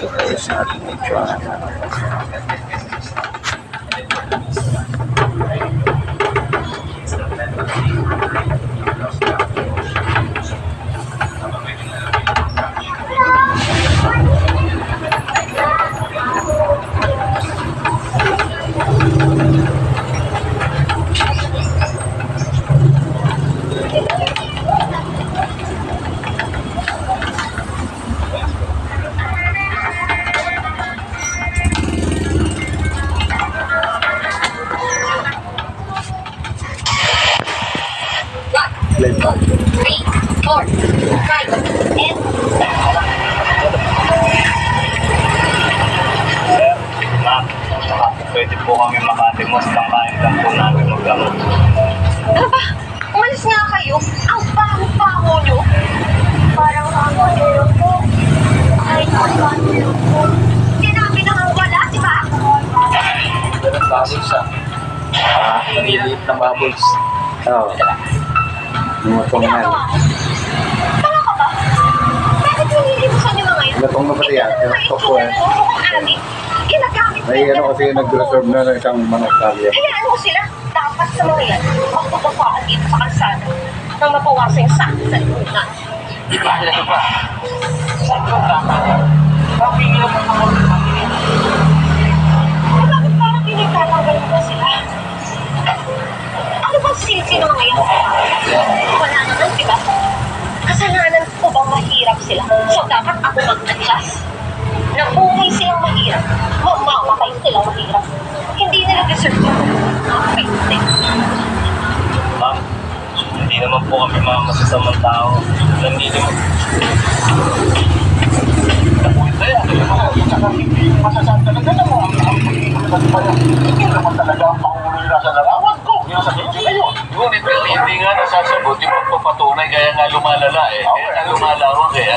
Ito sa ating Play pa. three, four, five, and Sir, ma'am, pwede po kami makatimos pangkain lang po namin maggamot. Ano ba? Umalis nga kayo. Ang baho-baho nyo. Parang ako nyo po. Ay, ako nyo po. Sinabi na nga wala, di ba? Ganun bubbles ah. Ah, maliliit na bubbles. Oo. Lumutong na. Tama ka ba? Bakit nililimusan nyo mga yun? Lumutong na pati yan. Yung top ko eh. Ginagamit May ano kasi nag-reserve na ng isang mga kalya. Hayaan mo sila. Dapat sa mga yan, magpapapaan dito sa kalsada nang mapawasan yung sakit sa lipunan. Ano ba? Saan programa niya? Bakit niyo mo sila? So, dapat ako mag-adjust. Nabuhay silang mahirap. Mamamatay silang mahirap. Hindi nila deserve yun. Okay, Ma'am, hindi naman po kami mga masasamang tao. Nandito hindi masasaan talaga na mga Hindi naman talaga ang pangulo nila sa larawan ko. Yung sa na yun. Ngunit hindi nga nasasagot pagpapatunay kaya nga lumalala eh. Kaya nga lumalawak eh. Kaya